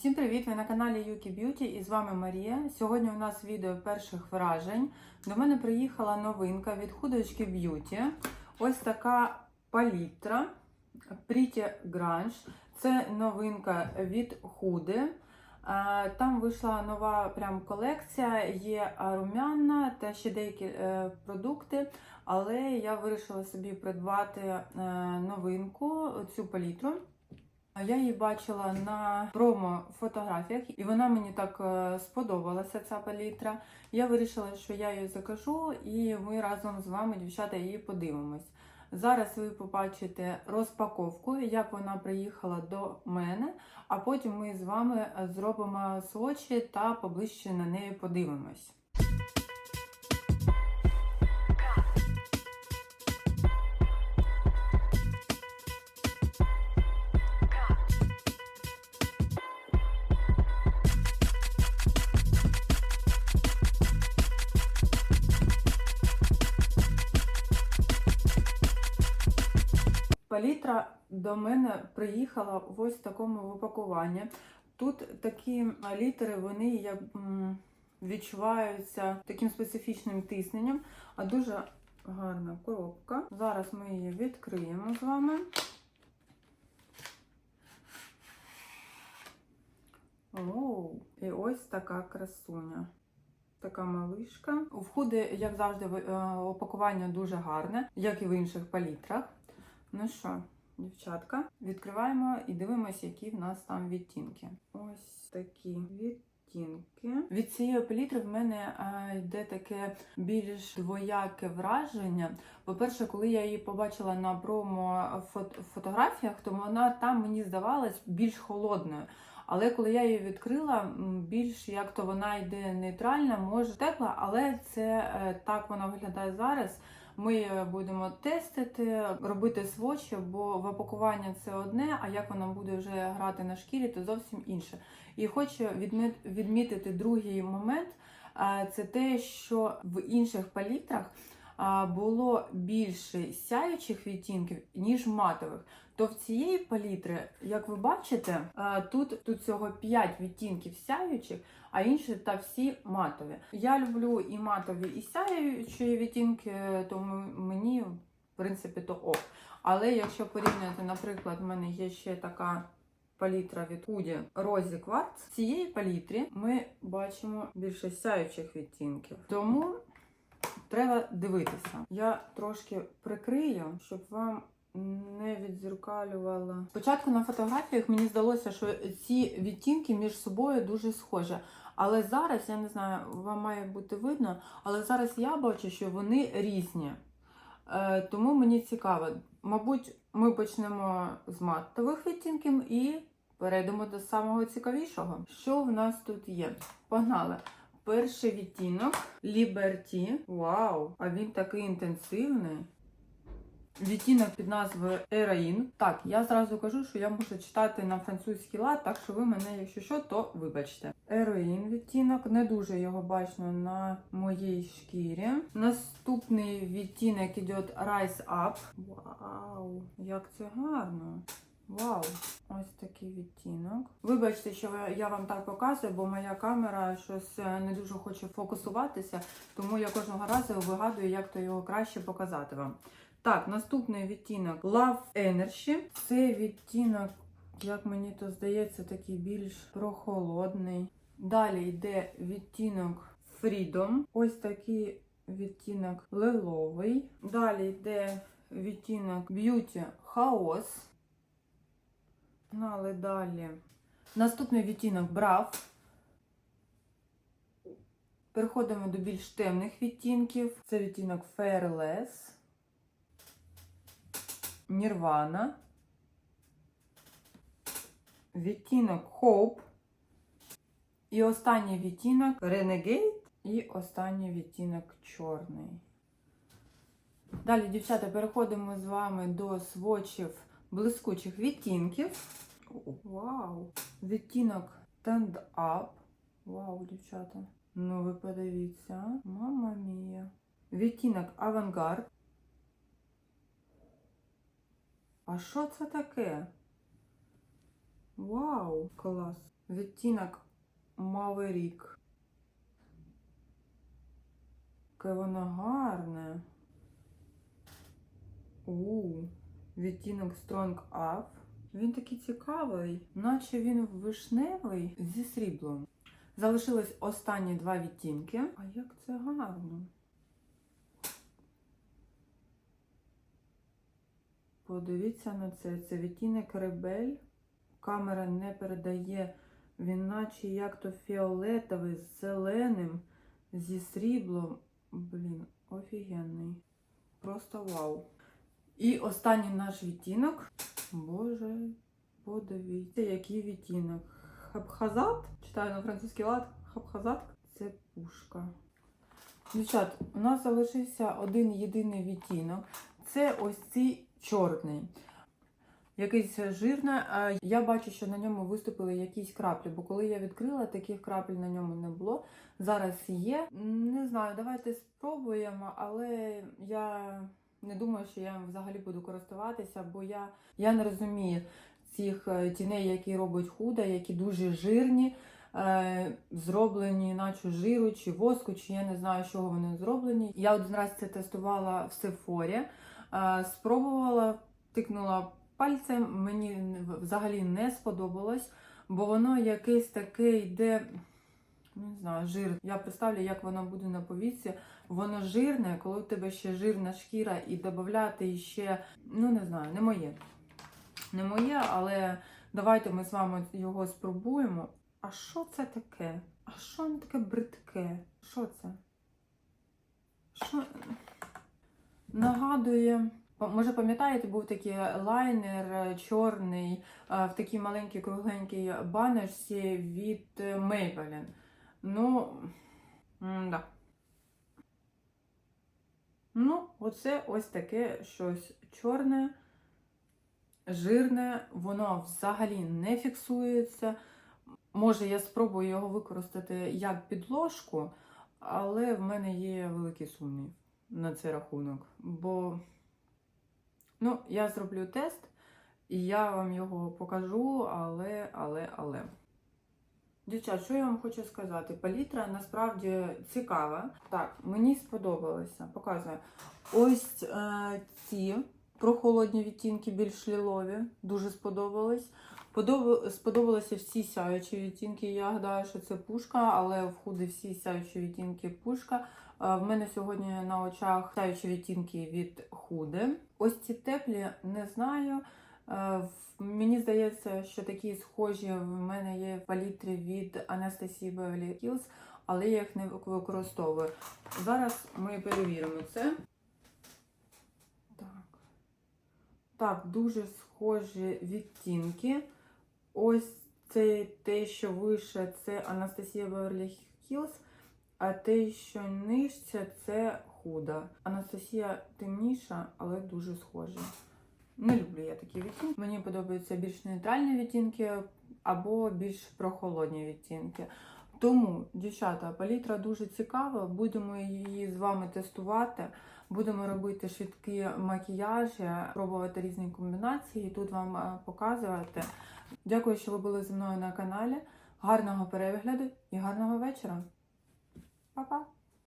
Всім привіт! Ви на каналі Yuki Beauty і з вами Марія. Сьогодні у нас відео перших вражень. До мене приїхала новинка від худочки Beauty. Ось така палітра Pretty Grunge. Це новинка від Худи. Там вийшла нова прям колекція, є румяна та ще деякі е, продукти. Але я вирішила собі придбати е, новинку, цю палітру. Я її бачила на промо-фотографіях, і вона мені так е, сподобалася, ця палітра. Я вирішила, що я її закажу, і ми разом з вами, дівчата, її подивимось. Зараз ви побачите розпаковку, як вона приїхала до мене, а потім ми з вами зробимо свочі та поближче на неї подивимось. Палітра до мене приїхала в ось такому упакуванні. Тут такі літери, вони як відчуваються таким специфічним тисненням, а дуже гарна коробка. Зараз ми її відкриємо з вами. Оу, і ось така красуня. Така малишка. В худи, як завжди, е, дуже гарне, як і в інших палітрах. Ну що, дівчатка, відкриваємо і дивимося, які в нас там відтінки. Ось такі відтінки. Від цієї палітри в мене а, йде таке більш двояке враження. По-перше, коли я її побачила на промо фот- фотографіях, то вона там мені здавалась більш холодною. Але коли я її відкрила, більш як то вона йде нейтральна, може тепла, але це е, так вона виглядає зараз. Ми е, будемо тестити, робити свочі, бо в опакування це одне, а як вона буде вже грати на шкірі, то зовсім інше. І хочу відмітити другий момент: це те, що в інших палітрах було більше сяючих відтінків, ніж матових. То в цієї палітри, як ви бачите, тут, тут всього 5 відтінків сяючих, а інші та всі матові. Я люблю і матові, і сяючі відтінки, тому мені, в принципі, то ок. Але якщо порівняти, наприклад, в мене є ще така палітра від Hudy Rosy Quartz, в цієї палітрі ми бачимо більше сяючих відтінків. Тому треба дивитися. Я трошки прикрию, щоб вам не відзеркалювала. Спочатку на фотографіях мені здалося, що ці відтінки між собою дуже схожі. Але зараз, я не знаю, вам має бути видно, але зараз я бачу, що вони різні. Е, тому мені цікаво. Мабуть, ми почнемо з матових відтінків і перейдемо до самого цікавішого. Що в нас тут є? Погнали! Перший відтінок Liberty. Вау! А він такий інтенсивний. Відтінок під назвою Ераїн. Так, я зразу кажу, що я можу читати на французький лад, так що ви мене, якщо що, то вибачте. Ероїн відтінок, не дуже його бачно на моїй шкірі. Наступний відтінок іде Rise Up. Вау, як це гарно! Вау, ось такий відтінок. Вибачте, що я вам так показую, бо моя камера щось е, не дуже хоче фокусуватися, тому я кожного разу вигадую, як то його краще показати вам. Так, наступний відтінок Love Energy. Це відтінок, як мені то здається, такий більш прохолодний. Далі йде відтінок Freedom. Ось такий відтінок лиловий. Далі йде відтінок Beauty Chaos. Гнали далі. Наступний відтінок Brave. Переходимо до більш темних відтінків. Це відтінок Fairless. Nirvana. Відтінок Hope. І останній відтінок Renegade. І останній відтінок чорний. Далі, дівчата, переходимо з вами до свочів блискучих відтінків. Вау! Відтінок Stand Up. Вау, дівчата. Ну, ви подивіться. Мама мія. Відтінок Авангард. А що це таке? Вау, клас. Відтінок Маверік. Яке воно гарне. У, відтінок Strong Up. Він такий цікавий, наче він вишневий зі сріблом. Залишились останні два відтінки. А як це гарно. Подивіться на це. Це відтінок Ребель. Камера не передає. Він наче як то фіолетовий з зеленим, зі сріблом. Блін, офігенний. Просто вау. І останній наш відтінок. Боже, подивіться, який відтінок. Хабхазат. Читаю на французький лад. Хабхазат. Це пушка. Дівчат, у нас залишився один єдиний відтінок. Це ось цей чорний. Якийсь жирний. Я бачу, що на ньому виступили якісь краплі, бо коли я відкрила, таких крапель на ньому не було. Зараз є. Не знаю, давайте спробуємо, але я не думаю, що я взагалі буду користуватися, бо я, я не розумію цих е, тіней, які робить худа, які дуже жирні, е, зроблені, наче жиру чи воску, чи я не знаю, з чого вони зроблені. Я один раз це тестувала в Сефорі, е, спробувала, тикнула пальцем, мені взагалі не сподобалось, бо воно якесь таке йде. Не знаю, жир. Я представлю, як воно буде на повіці. Воно жирне, коли у тебе ще жирна шкіра і додати ще, ну не знаю, не моє. Не моє, але давайте ми з вами його спробуємо. А що це таке? А що воно таке бридке? Що це? Що? Нагадує. Може, пам'ятаєте, був такий лайнер чорний в такій маленькій кругленькій баночці від Maybelline. Ну, да. Ну, оце ось таке щось чорне, жирне, воно взагалі не фіксується. Може, я спробую його використати як підложку, але в мене є великий сумнів на цей рахунок. Бо, ну, я зроблю тест, і я вам його покажу, але, але, але. Дівчат, що я вам хочу сказати? Палітра насправді цікава. Так, мені сподобалося. Показую. Ось е, ці прохолодні відтінки, більш лілові. Дуже сподобались. Подоб... Сподобалися всі сяючі відтінки. Я гадаю, що це пушка, але в худи всі сяючі відтінки пушка. Е, В мене сьогодні на очах сяючі відтінки від худи. Ось ці теплі не знаю. Е, Мені здається, що такі схожі в мене є в палітрі від Anastasia Beverly Hills, але я їх не використовую. Зараз ми перевіримо це. Так. Так, дуже схожі відтінки. Ось це те, що вище, це Anastasia Beverly Hills, а те, що нижче, це худа. Анастасія темніша, але дуже схожа. Не люблю я такі відтінки. Мені подобаються більш нейтральні відтінки або більш прохолодні відтінки. Тому, дівчата, палітра дуже цікава. Будемо її з вами тестувати. Будемо робити швидкі макіяжі, пробувати різні комбінації. Тут вам е, показувати. Дякую, що ви були зі мною на каналі. Гарного перегляду і гарного вечора. Па-па!